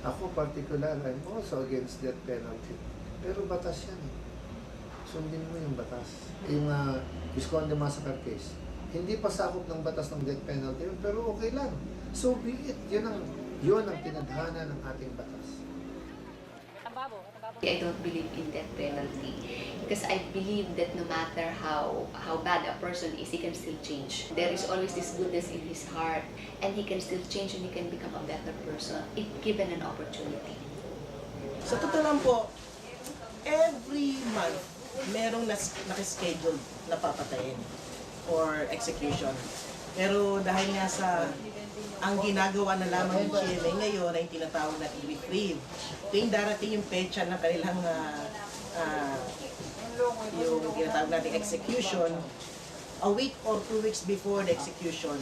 Ako particular, I'm also against death penalty. Pero batas yan eh. Sundin mo yung batas. Yung uh, Visconde Massacre case. Hindi pa sakop ng batas ng death penalty pero okay lang. So be it. Yun ang, yun ang tinadhana ng ating batas. I don't believe in death penalty because I believe that no matter how how bad a person is, he can still change. There is always this goodness in his heart, and he can still change and he can become a better person if given an opportunity. Sa totoo lang po, every month, merong nas, nakaschedule na papatayin or execution. Pero dahil nga sa ang ginagawa na lamang ng GMA ngayon ay tinatawag na i-reprieve. Tuwing darating yung pecha ng kanilang ah, ah, yung tinatawag nating execution, a week or two weeks before the execution,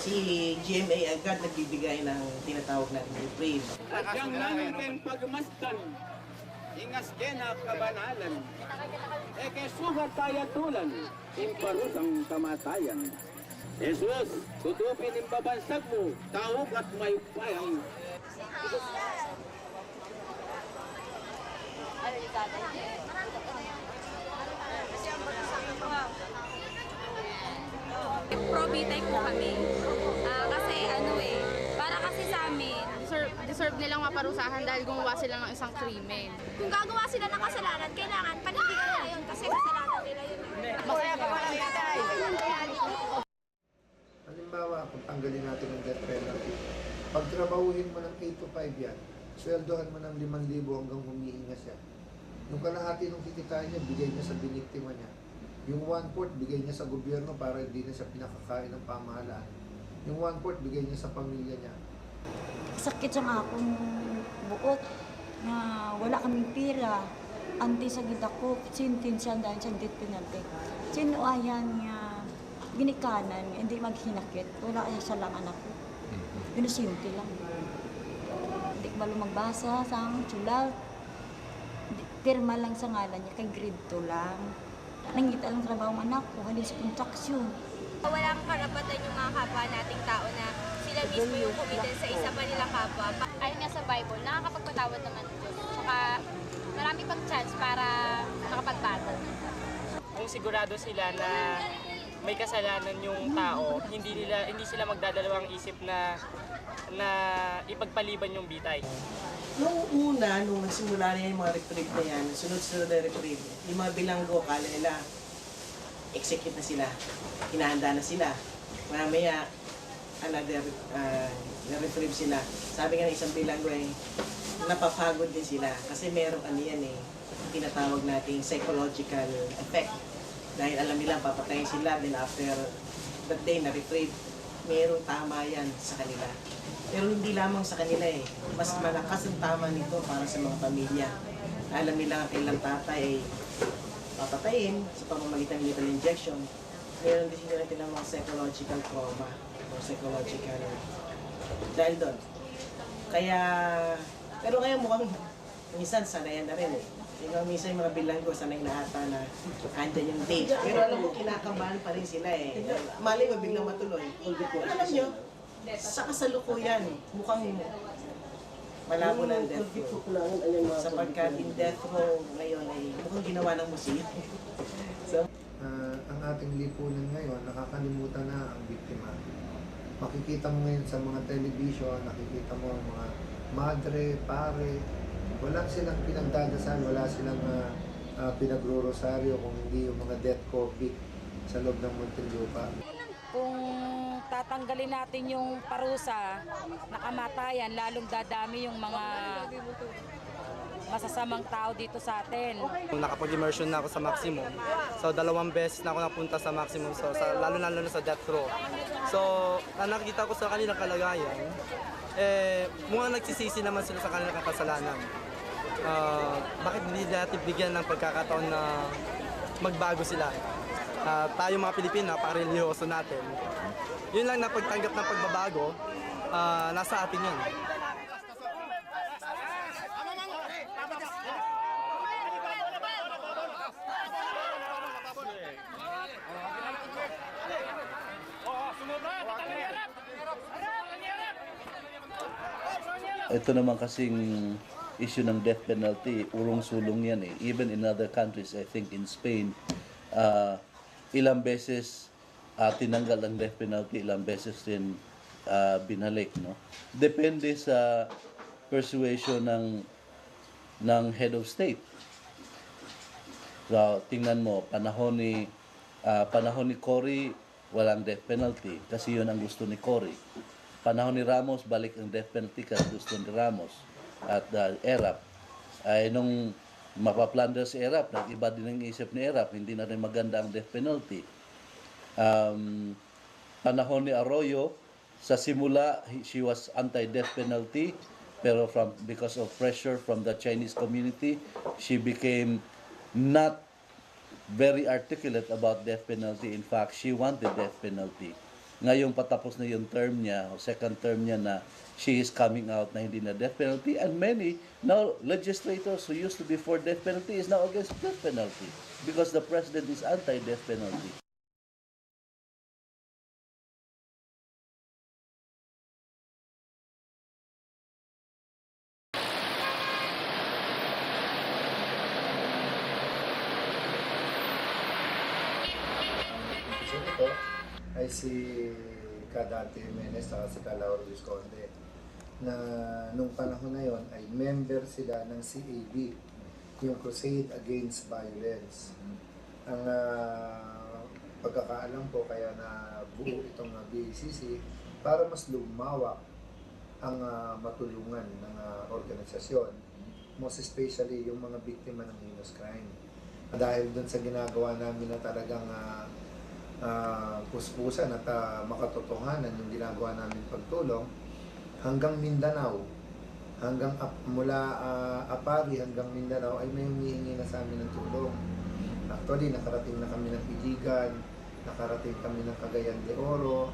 si GMA agad nagbibigay ng tinatawag nating reprieve. Yang namin pagmasdan, ingas kena kabanalan, e kesugat kaya tulan, imparus ang kamatayan. Jesus, tutupin ang babansag mo, tawag at may payang. pro-bitay po kami. Ah, kasi ano eh, para kasi sa amin, deserve, deserve nilang maparusahan dahil gumawa sila ng isang krimen. Kung gagawa sila ng kasalanan, kailangan panindigan nila yun kasi kasalanan nila yun. Halimbawa, kung tanggalin natin ang death penalty, pagtrabahuhin mo ng 8 to 5 yan, sweldohan mo ng 5,000 hanggang humihinga siya. Yung kalahati ng kikitain niya, bigay niya sa biniktima niya. Yung one-fourth, bigay niya sa gobyerno para hindi na siya pinakakain ng pamahalaan. Yung one-fourth, bigay niya sa pamilya niya. sakit sa akong buot na wala kaming pira. Anti sa gid ako sintin siya dahil sa death penalty sino ayan nga ginikanan nga hindi maghinakit? Wala kaya sa lang anak. Ko ginusinti lang. Hindi ko malo magbasa sa sulat Di- pirma lang sa ngalan niya kay grade 2 lang nangita lang trabaho ang anak ko halin sa kontraksyon Walang karapatan yung mga kapwa nating tao na sila mismo yung kumitin sa isa pa nilang kapwa. Ayon nga sa Bible, nakakapagpatawad naman ng Diyos. Tsaka marami pang chance para makapagbago. kung sigurado sila na may kasalanan yung tao, hindi nila hindi sila magdadalawang isip na na ipagpaliban yung bitay. Nung una, nung nagsimula na yung mga reprieve na yan, sunod-sunod na reprieve, yung mga bilanggo, kala nila, execute na sila, hinahanda na sila. Mamaya, another, uh, reprieve sila. Sabi nga ng isang bilanggo ay, napapagod din sila kasi merong ano yan eh, tinatawag nating psychological effect. Dahil alam nila, papatayin sila, then after that day na reprieve, merong tama yan sa kanila. Pero hindi lamang sa kanila eh. Mas malakas ang tama nito para sa mga pamilya. Alam nila ang kailang tatay ay papatayin sa pamamagitan ng lethal injection. Meron din sila natin ng mga psychological trauma or psychological dahil doon. Kaya, pero ngayon mukhang minsan sanayan na rin eh. Yung minsan yung mga bilanggo, sanay na ata na andyan yung date. Pero alam mo, kinakabahan pa rin sila eh. Mali mo, biglang matuloy. Alam nyo, sa kasalukuyan, mukhang malabo ng death row. Sapagkat in death row ngayon ay mukhang ginawa ng museo. so, Ah, ang ating lipunan ngayon, nakakalimutan na ang biktima. Makikita mo ngayon sa mga television, nakikita mo ang mga madre, pare, wala silang pinagdadasal, wala silang uh, pinagro-rosaryo kung hindi yung mga death copy sa loob ng Muntinlupa. Kung tatanggalin natin yung parusa na kamatayan, lalong dadami yung mga masasamang tao dito sa atin. Nakapag-immersion na ako sa maximum. So dalawang beses na ako napunta sa maximum. So sa, lalo na lalo sa death row. So ang nakikita ko sa kanilang kalagayan, eh mukhang nagsisisi naman sila sa kanilang kasalanan. Ah, bakit hindi natin bigyan ng pagkakataon na magbago sila? Ah, tayo mga Pilipino, pareliyoso natin yun lang na pagtanggap ng pagbabago, uh, nasa atin yun. Ito naman kasing issue ng death penalty, urong-sulong yan eh. Even in other countries, I think in Spain, uh, ilang beses ah, tinanggal ang death penalty, ilang beses din ah, binalik, no? Depende sa persuasion ng ng head of state. So, tingnan mo, panahon ni ah, panahon ni Cory, walang death penalty kasi yun ang gusto ni Cory. Panahon ni Ramos, balik ang death penalty kasi gusto ni Ramos. At uh, Erap, ay nung mapaplunder si Erap, nag-iba din ang isip ni Erap, hindi na rin maganda ang death penalty. Um, panahon ni Arroyo, sa simula, he- she was anti-death penalty, pero from because of pressure from the Chinese community, she became not very articulate about death penalty. In fact, she wanted death penalty. Ngayong patapos na yung term niya, second term niya na she is coming out na hindi na death penalty and many now legislators who used to be for death penalty is now against death penalty because the president is anti-death penalty. Kadate Jimenez at si Calauro Visconde na nung panahon na yon ay member sila ng CAB, yung Crusade Against Violence. Ang ah, pagkakaalam ko kaya na buo itong ah, BACC para mas lumawak ang ah, matulungan ng ah, organisasyon, most especially yung mga biktima ng heinous crime. Dahil dun sa ginagawa namin na talagang ah, uh, puspusan at ah, makatotohanan yung ginagawa namin pagtulong hanggang Mindanao hanggang ap- mula ah, Apari hanggang Mindanao ay may humihingi na sa amin ng tulong. Actually, nakarating na kami ng Iligan, nakarating kami ng Cagayan de Oro,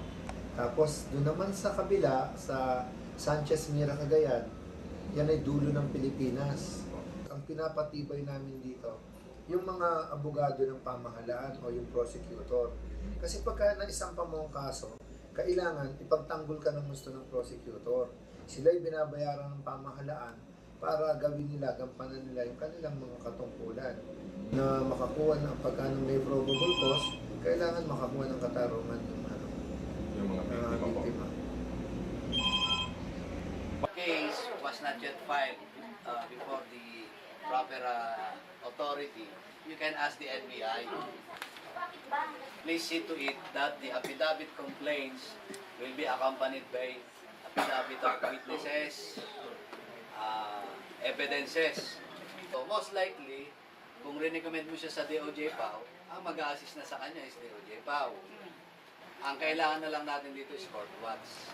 tapos doon naman sa kabila, sa Sanchez Mira Cagayan, yan ay dulo ng Pilipinas. Ang pinapatibay namin dito, yung mga abogado ng pamahalaan o yung prosecutor. Kasi pagka naisampa mo ang kaso, kailangan ipagtanggol ka ng gusto ng prosecutor. Sila'y binabayaran ng pamahalaan para gawin nila, gampanan nila yung kanilang mga katungkulan. Na makakuha ng pagka may probable cause, kailangan makakuha ng katarungan yung ano, Yung mga mga biktima po. biktima. case was not yet filed uh, before the proper uh, authority, you can ask the NBI. Please see to it that the affidavit complaints will be accompanied by affidavit of witnesses, uh, evidences. So most likely, kung re-recommend mo siya sa DOJ PAO, ang mag-a-assist na sa kanya is DOJ PAO. Ang kailangan na lang natin dito is court watch.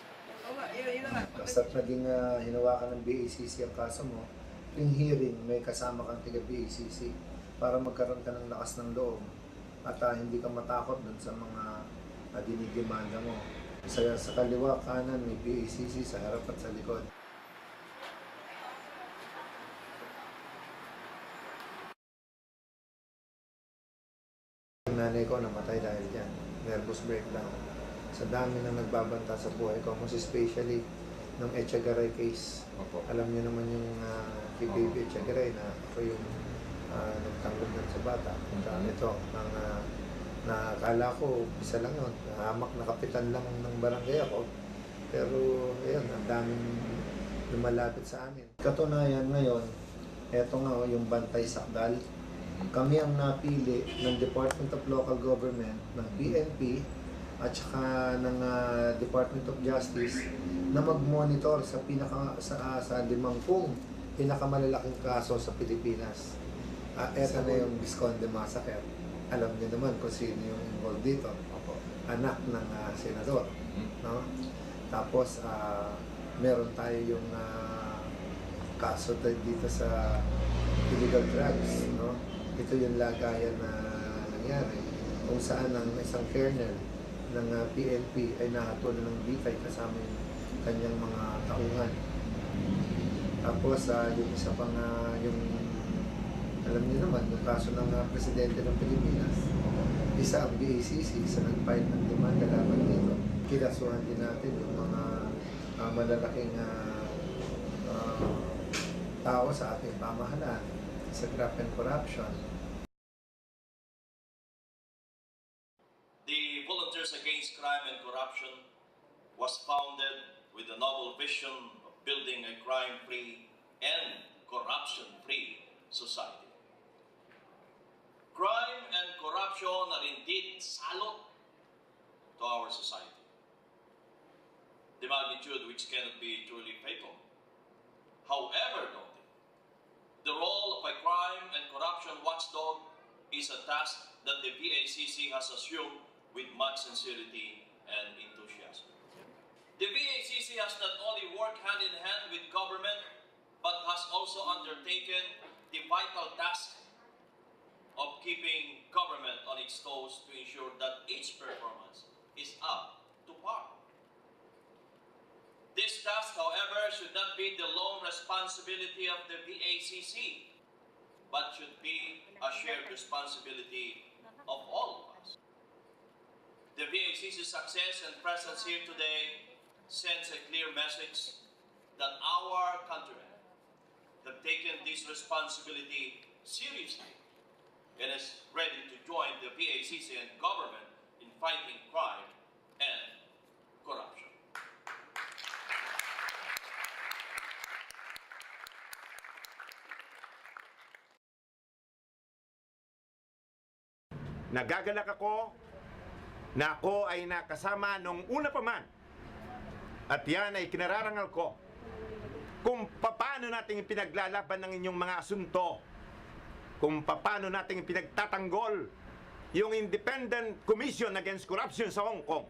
Basta't naging uh, hinawakan ng BACC ang kaso mo, yung hearing, may kasama kang tiga BACC para magkaroon ka ng lakas ng loob at ah, hindi ka matakot dun sa mga uh, dinidemanda mo. Sa, sa kaliwa, kanan, may BACC sa harap at sa likod. Ang nanay ko namatay dahil dyan. Nervous breakdown. Sa dami na nagbabanta sa buhay ko, most especially ng Echegaray case. Opo. Alam niyo naman yung uh, kay Baby Echegaray na ako yung uh, nagtanggol nun sa bata. At uh, ito, ang uh, nakakala ko, isa lang yun. Hamak na kapitan lang ng barangay ako. Pero, ayun, ang daming lumalapit sa amin. Katunayan ngayon, eto nga oh, yung Bantay Sakdal. Kami ang napili ng Department of Local Government, ng PNP, at saka ng ah, Department of Justice na mag-monitor sa pinaka sa, ah, sa limangpung pinakamalalaking kaso sa Pilipinas. Ah, eto na yung Visconde Massacre. Alam niyo naman kung sino yung involved dito. Opo. Anak ng ah, senador. Mm. No? Tapos, ah, meron tayo yung ah, kaso dito sa illegal drugs. No? Ito yung lagayan na nangyari kung saan ang isang kernel ng ah, PNP ay nahatol ng bitay kasama yung kanyang mga tauhan. Tapos, ah, yung isa pang ah, yung alam niyo naman, yung kaso ng ah, presidente ng Pilipinas, isa ang BACC, isa nag-file ng demanda laban dito. Kinasuhan din natin yung mga ah, malalaking ah, ah, tao sa ating pamahalaan sa graft and corruption. Was founded with the noble vision of building a crime-free and corruption-free society. Crime and corruption are indeed salot to our society. The magnitude which cannot be truly fatal. However noted, the role of a crime and corruption watchdog is a task that the VACC has assumed with much sincerity and enthusiasm. The VACC has not only worked hand in hand with government, but has also undertaken the vital task of keeping government on its toes to ensure that its performance is up to par. This task, however, should not be the lone responsibility of the VACC, but should be a shared responsibility of all of us. The VACC's success and presence here today sends a clear message that our countrymen have taken this responsibility seriously and is ready to join the VACC and government in fighting crime and corruption. Nagagalak ako na ako ay nakasama nung una pa man. At yan ay kinararangal ko kung paano natin ipinaglalaban ng inyong mga asunto. Kung paano natin pinagtatanggol yung Independent Commission Against Corruption sa Hong Kong.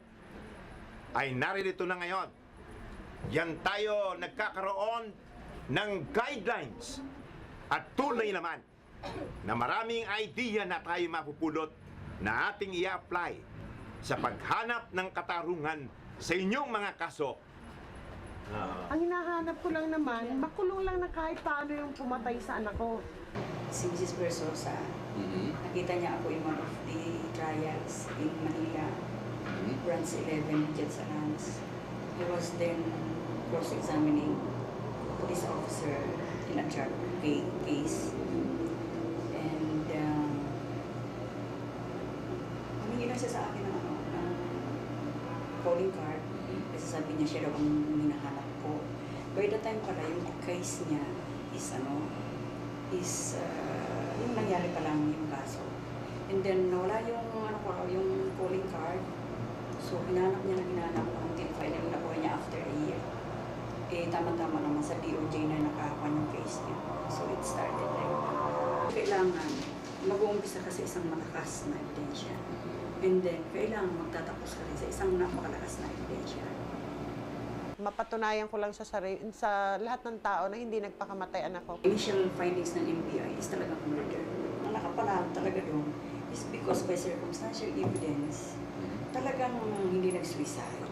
Ay naririto na ngayon. Yan tayo nagkakaroon ng guidelines at tunay naman na maraming idea na tayo mapupulot na ating i-apply sa paghanap ng katarungan sa inyong mga kaso. Ah, Ang hinahanap ko lang naman, makulong lang na kahit paano yung pumatay sa anak ko. si Mrs. Versosa, nakita niya ako in one of the trials in Manila, branch 11, Jets Alliance. I was then cross-examining police officer in a drug ca- case. And um, humingi lang siya sa akin calling card. Kasi sabi niya siya daw ang hinahanap ko. By the time pala, yung case niya is ano, is uh, yung nangyari pa lang yung kaso. And then nawala yung ano ko yung calling card. So hinanap niya na hinanap until finally nakuha niya after a year. Eh tama-tama naman sa DOJ na nakakuha yung case niya. So it started like that. Kailangan mag-uumpisa ka sa isang malakas na ebidensya. And then kailangan magtatapos ka rin sa isang napakalakas na ebidensya. Mapatunayan ko lang sa, sari- sa lahat ng tao na hindi nagpakamatay anak ko. Initial findings ng NBI is talagang murder. Ang nakapanalo talaga doon is because by circumstantial evidence, talagang hindi nag-suicide.